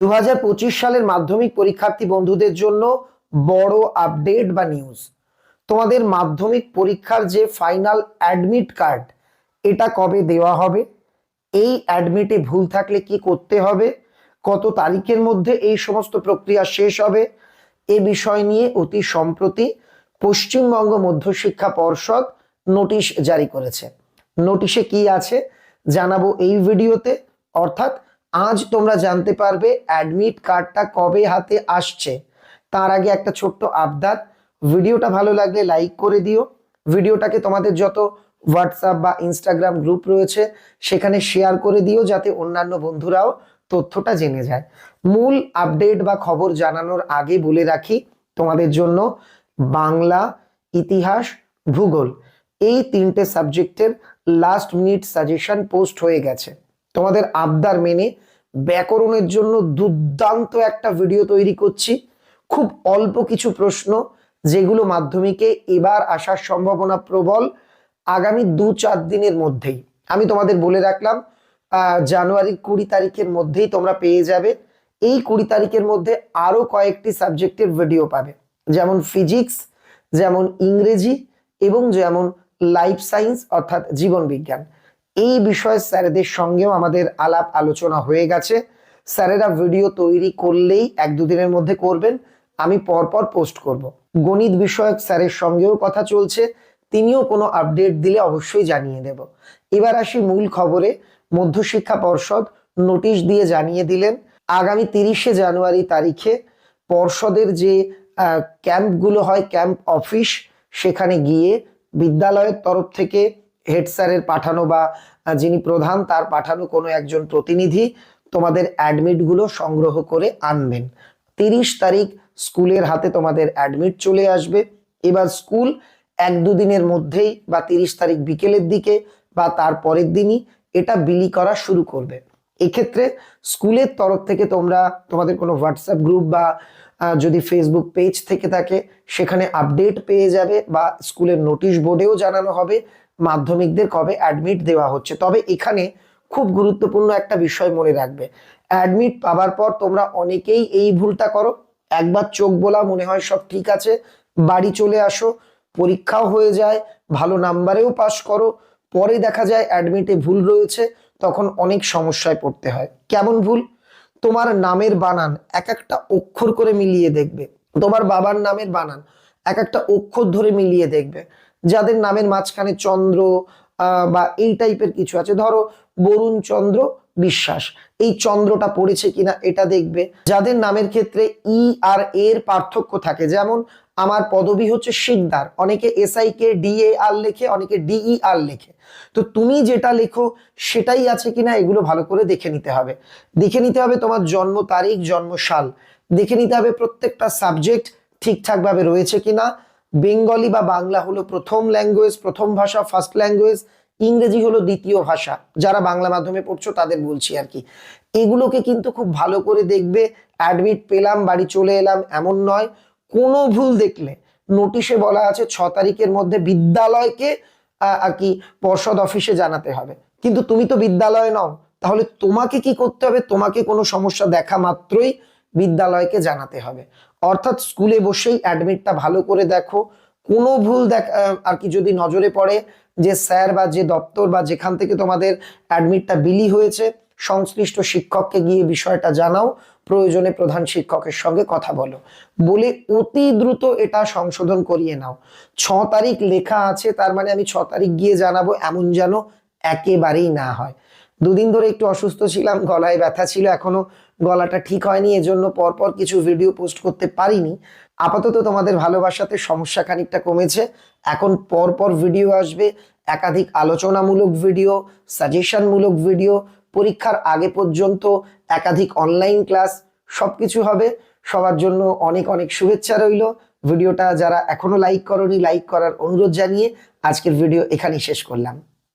দু হাজার পঁচিশ সালের মাধ্যমিক পরীক্ষার্থী বন্ধুদের জন্য বড় আপডেট বা নিউজ। তোমাদের মাধ্যমিক পরীক্ষার যে ফাইনাল অ্যাডমিট কার্ড, এটা কবে দেওয়া হবে? এই অ্যাডমিটে ভুল থাকলে কি করতে হবে? কত তারিখের মধ্যে এই সমস্ত প্রক্রিয়া শেষ হবে? এ বিষয় নিয়ে অতি সম্প্রতি পশ্চিমবঙ্গ মধ্যশিক্ষা পর্ষদ নোটিশ জারি করেছে। নোটিশে কি আছে জানাব এই ভিডিওতে। অর্থাৎ আজ তোমরা জানতে পারবে অ্যাডমিট কার্ডটা কবে হাতে আসছে। তার আগে একটা ছোট্ট আবদার ভিডিওটা ভালো লাগলে লাইক করে দিও। ভিডিওটাকে তোমাদের যত হোয়াটসঅ্যাপ বা ইনস্টাগ্রাম গ্রুপ রয়েছে, সেখানে শেয়ার করে দিও যাতে অন্যান্য বন্ধুরাও তথ্যটা জেনে যায়। মূল আপডেট বা খবর জানানোর আগে বলে রাখি তোমাদের জন্য বাংলা, ইতিহাস, ভূগোল এই তিনটে সাবজেক্টের লাস্ট মিনিট সাজেশন পোস্ট হয়ে গেছে। তোমাদের আবদার মেনে ব্যাকরণের জন্য দুর্দান্ত একটা ভিডিও তৈরি করছি। খুব অল্প কিছু প্রশ্ন, যেগুলো মাধ্যমিকে এবার আসার সম্ভাবনা প্রবল আগামী দু চার দিনের মধ্যেই। আমি তোমাদের বলে রাখলাম জানুয়ারির কুড়ি তারিখের মধ্যেই তোমরা পেয়ে যাবে। এই কুড়ি তারিখের মধ্যে আরও কয়েকটি সাবজেক্টের ভিডিও পাবে। যেমন ফিজিক্স যেমন ইংরেজি এবং যেমন লাইফ সায়েন্স অর্থাৎ জীবন বিজ্ঞান। এই বিষয়ে স্যারেদের সঙ্গেও আমাদের আলাপ আলোচনা হয়ে গেছে। স্যারেরা ভিডিও তৈরি করলেই এক দুদিনের মধ্যে করবেন। আমি পরপর পোস্ট করব। গণিত বিষয়ক স্যারের সঙ্গেও কথা চলছে। তিনিও কোনো আপডেট দিলে অবশ্যই জানিয়ে দেব। এবার আসি মূল খবরে। মধ্যশিক্ষা পর্ষদ নোটিশ দিয়ে জানিয়ে দিলেন, আগামী তিরিশে জানুয়ারি তারিখে পর্ষদের যে ক্যাম্পগুলো হয়, ক্যাম্প অফিস, সেখানে গিয়ে বিদ্যালয়ের তরফ থেকে হেড স্যারের পাঠানো বা যিনি প্রধান, তার পাঠানো কোনো একজন প্রতিনিধি তোমাদের অ্যাডমিটগুলো সংগ্রহ করে আনবেন। তিরিশ তারিখ স্কুলের হাতে তোমাদের অ্যাডমিট চলে আসবে। এবার স্কুল এক দুদিনের মধ্যেই বা তিরিশ তারিখ বিকেলের দিকে বা তার পরের দিনই এটা বিলি করা শুরু করবে। এক্ষেত্রে স্কুলের তরফ থেকে তোমরা, তোমাদের কোনো হোয়াটসঅ্যাপ গ্রুপ বা যদি ফেসবুক পেজ থেকে থাকে, সেখানে আপডেট পেয়ে যাবে বা স্কুলের নোটিশ বোর্ডেও জানানো হবে মাধ্যমিকদের কবে অ্যাডমিট দেওয়া হচ্ছে। তবে এখানে খুব গুরুত্বপূর্ণ একটা বিষয় মনে রাখবে। অ্যাডমিট পাবার পর তোমরা অনেকেই এই ভুলটা করো। একবার চোখ বোলা, মনে হয় সব ঠিক আছে, বাড়ি চলে আসো, পরীক্ষাও হয়ে যায়, ভালো নাম্বারেও পাস করো, পরে দেখা যায় অ্যাডমিটে ভুল রয়েছে, তখন অনেক সমস্যায় পড়তে হয়। কেমন ভুল? তোমার নামের বানান এক একটা অক্ষর করে মিলিয়ে দেখবে। তোমার বাবার নামের বানান এক একটা অক্ষর ধরে মিলিয়ে দেখবে। যাদের নামের মাঝখানে চন্দ্র বা এই টাইপের কিছু আছে। ধরো বরুণ চন্দ্র বিশ্বাস, এই চন্দ্রটা পড়েছে কিনা এটা দেখবে। যাদের নামের ক্ষেত্রে ই আর এর পার্থক্য থাকে, যেমন আমার পদবি হচ্ছে শিকদার, অনেকে এসআই কে ডিএ আর লেখে, অনেকে ডিই আর লেখে। তো তুমি যেটা লেখো সেটাই আছে কিনা এগুলো ভালো করে দেখে নিতে হবে। দেখে নিতে হবে তোমার জন্ম তারিখ, জন্ম সাল। দেখে নিতে হবে প্রত্যেকটা সাবজেক্ট ঠিকঠাকভাবে রয়েছে কিনা। বেঙ্গলি বা বাংলা হলো প্রথম ল্যাঙ্গুয়েজ প্রথম ভাষা ফার্স্ট ল্যাঙ্গুয়েজ ইংরেজি হলো দ্বিতীয় ভাষা। যারা বাংলা মাধ্যমে পড়ছো, তাদের বলছি আর কি। এগুলোকে কিন্তু খুব ভালো করে দেখবে অ্যাডমিট পেলাম, বাড়ি চলে এলাম, এমন নয়। কোনো ভুল দেখলে নোটিশে বলা আছে, ছ তারিখের মধ্যে বিদ্যালয়কে আর কি, পর্ষদ অফিসে জানাতে হবে। কিন্তু তুমি তো বিদ্যালয়ে নও, তাহলে তোমাকে কি করতে হবে? তোমাকে কোনো সমস্যা দেখা মাত্রই বিদ্যালয়কে জানাতে হবে। অর্থাৎ স্কুলে বসেই অ্যাডমিটটা ভালো করে দেখো। কোনো ভুল দেখ আর কি যদি নজরে পড়ে যে স্যার বা যে দপ্তর বা যেখান থেকে তোমাদের অ্যাডমিটটা বিলি হয়েছে, সংশ্লিষ্ট শিক্ষককে গিয়ে বিষয়টা জানাও। প্রয়োজনে প্রধান শিক্ষকের সঙ্গে কথা বলো। বলে অতি দ্রুত এটা সংশোধন করিয়ে নাও। ছ তারিখ লেখা আছে, তার মানে আমি ছ তারিখ গিয়ে জানাব, এমন যেন একেবারেই না হয়। দুদিন ধরে একটু অসুস্থ ছিলাম, গলায় ব্যথা ছিল, এখনও গলাটা ঠিক হয়নি, এজন্য পরপর কিছু ভিডিও পোস্ট করতে পারিনি। আপাতত তোমাদের ভালোবাসাতে সমস্যা খানিকটা কমেছে। এখন পরপর ভিডিও আসবে, একাধিক আলোচনামূলক ভিডিও সাজেশনমূলক ভিডিও পরীক্ষার আগে পর্যন্ত একাধিক অনলাইন ক্লাস সব কিছু হবে। সবার জন্য অনেক অনেক শুভেচ্ছা রইল। ভিডিওটা যারা এখনও লাইক করনি লাইক করার অনুরোধ জানিয়ে আজকের ভিডিও এখানেই শেষ করলাম।